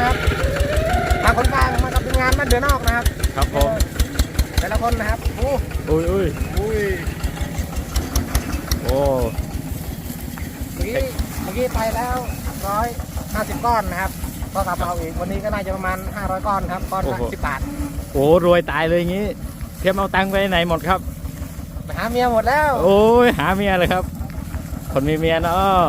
นะครับมาคนกลางมากับทีมงานบ้านเดือนนอกนะครับ ครับผม แต่ละคนนะครับโอ้อุ้ยอุ้ยอุ้ยโอ้เมื่อกี้เมื่อกี้ไปแล้วร้อยห้าสิบก้อนนะครับก็กลับมาเอาอีกวันนี้ก็น่าจะประมาณห้าร้อยก้อนครับก้อนละสิบบาทโหรวยตายเลยอย่างงี้ เทียมเอาตังค์ไปไหนหมดครับไปหาเมียหมดแล้ว โอ้ยหาเมียเลยครับ คนมีเมียเนาะ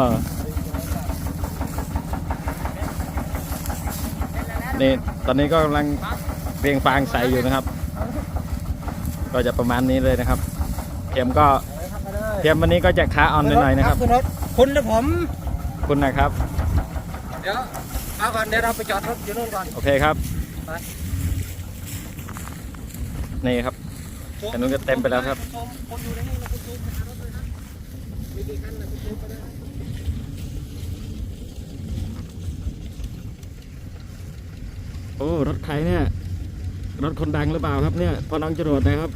นี่ตอนนี้ก็กำลังเรียงฟางใส่อยู่นะครับ ก็จะประมาณนี้เลยนะครับเทียมก็เทียมวันนี้ก็จะขาอ่อนหน่อยๆนะครับขึ้นรถคุณหรือผมคุณนะครับ เดี๋ยวเอาก่อนเดี๋ยวเราไปจอดรถอยู่นู่นก่อนโอเคครับไปนี่ครับอันนู้นก็เต็มไปแล้วครับ คนอยู่ในนี่นะคุณซูมไปหารถเลยนะมีกี่คันนะคุณซูมไปเล โอ้ รถใครเนี่ย รถคนดังหรือเปล่าครับเนี่ยพ่อน้องจรวดนะครับ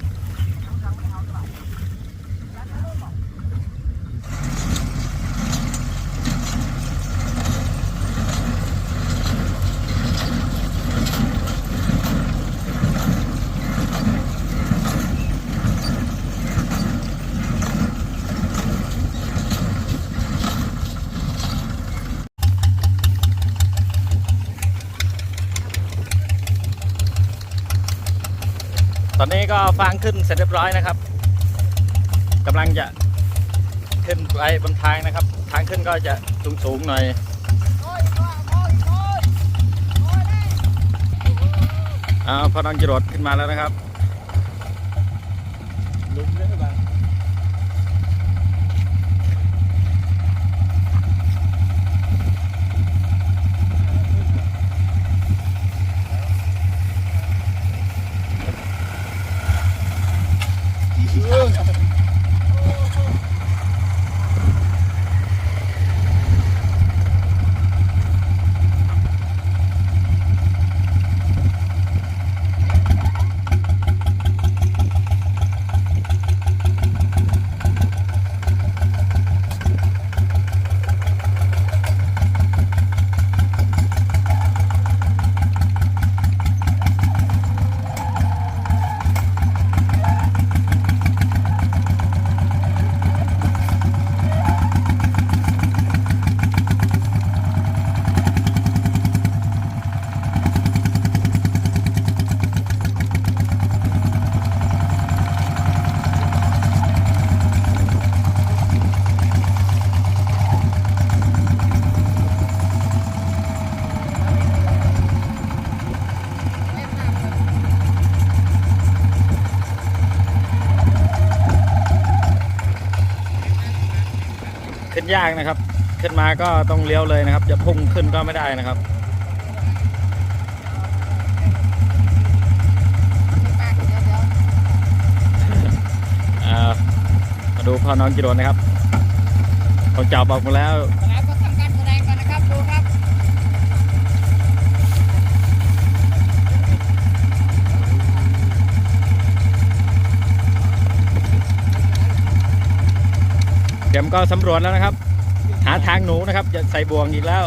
อนนี้ก็ฟางขึ้นเสร็จเรียบร้อยนะครับกำลังจะขึ้นไปบนทางนะครับ ทางขึ้นก็จะสูงๆหน่อยเอาพอน้องจรวดขึ้นมาแล้วนะครับลุมเลยบ้าง ยากนะครับ ขึ้นมาก็ต้องเลี้ยวเลยนะครับ จะพุ่งขึ้นก็ไม่ได้นะครับอ่ามาดูพ่อน้องกิโดนะครับเขาจับออกมาแล้ว ครับก็ทำการแสดงกันนะครับดูครับ เดี๋ ยมก็สำรวจแล้วนะครับ หาทางหนูนะครับจะใส่บ่วงอีกแล้ว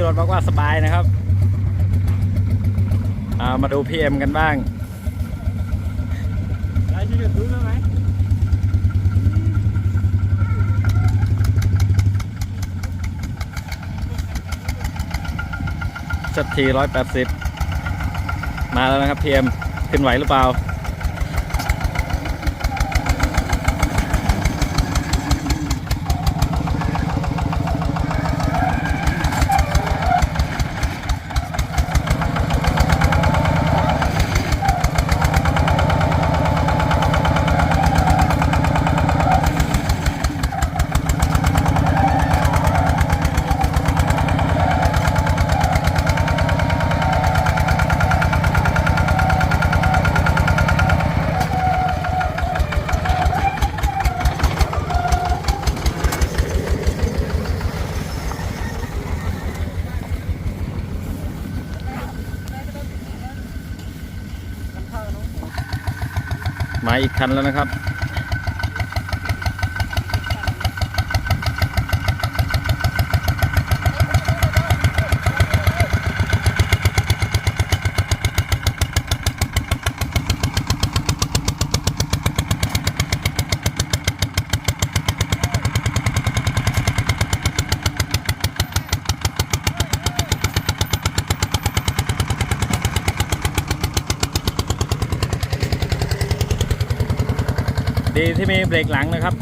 จรวดบอกว่าสบายนะครับอ่ามาดูพีเอ็มกันบ้างได้ที่จะซื้อไหมสักทีร้อยแปดสิบมาแล้วนะครับพีเอ็มขึ้นไหวหรือเปล่า มาอีกคันแล้วนะครับ ดีที่มีเบรกหลังนะครับ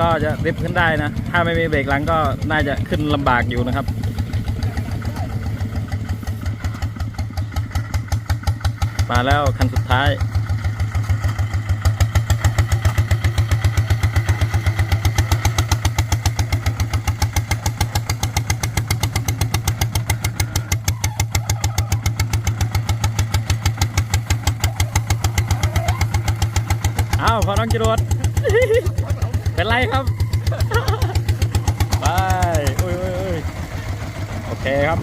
ก็จะริบขึ้นได้นะ ถ้าไม่มีเบรกหลังก็น่าจะขึ้นลำบากอยู่นะครับมาแล้วคันสุดท้าย อ้าวพอน้องจรวดเป็นไรครับ ไปอุ้ยอุ้ยโอเคครับ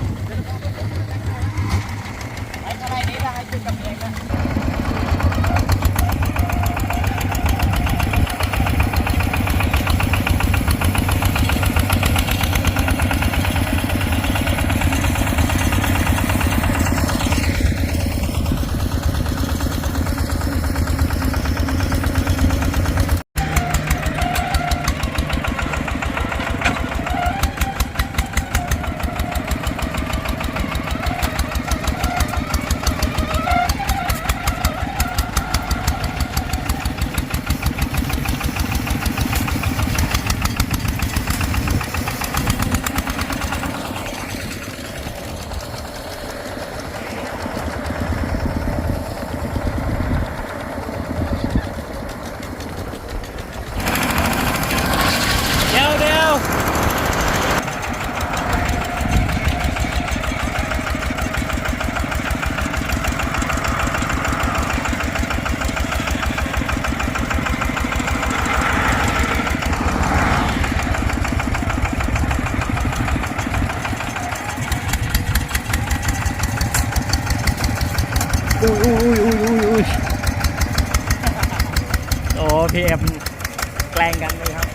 ไอ้อะไรนี้ได้จุดกับเองนะ พีเอ็มแกล้งกันเลยครับ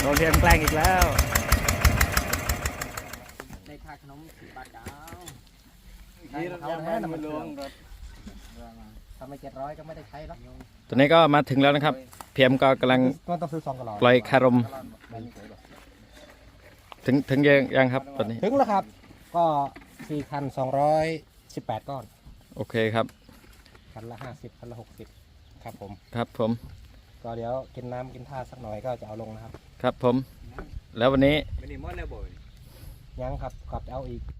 โดนเพียมแกล้งอีกแล้วในค่าขนมสิบบาทเก้ายังไม่นำมันลงรถทำไมเจ็ดร้อยก็ไม่ได้ใช้หรอกตอนนี้ก็มาถึงแล้วนะครับเพียมก็กำลังก็ต้องซื้อสองกระหลอดปล่อยคารม ถึงถึงยังยังครับตอนนี้ ถึงแล้วครับ ก็สี่คันสองร้อยสิบแปดก้อน โอเคครับ คันละห้าสิบคันละหกสิบครับผม ครับผม ก็เดี๋ยวกินน้ำกินท่าสักหน่อยก็จะเอาลงนะครับ ครับผม แล้ววันนี้ ไม่ได้มอดแล้วบ่อย ยังครับกลับจะเอาอีก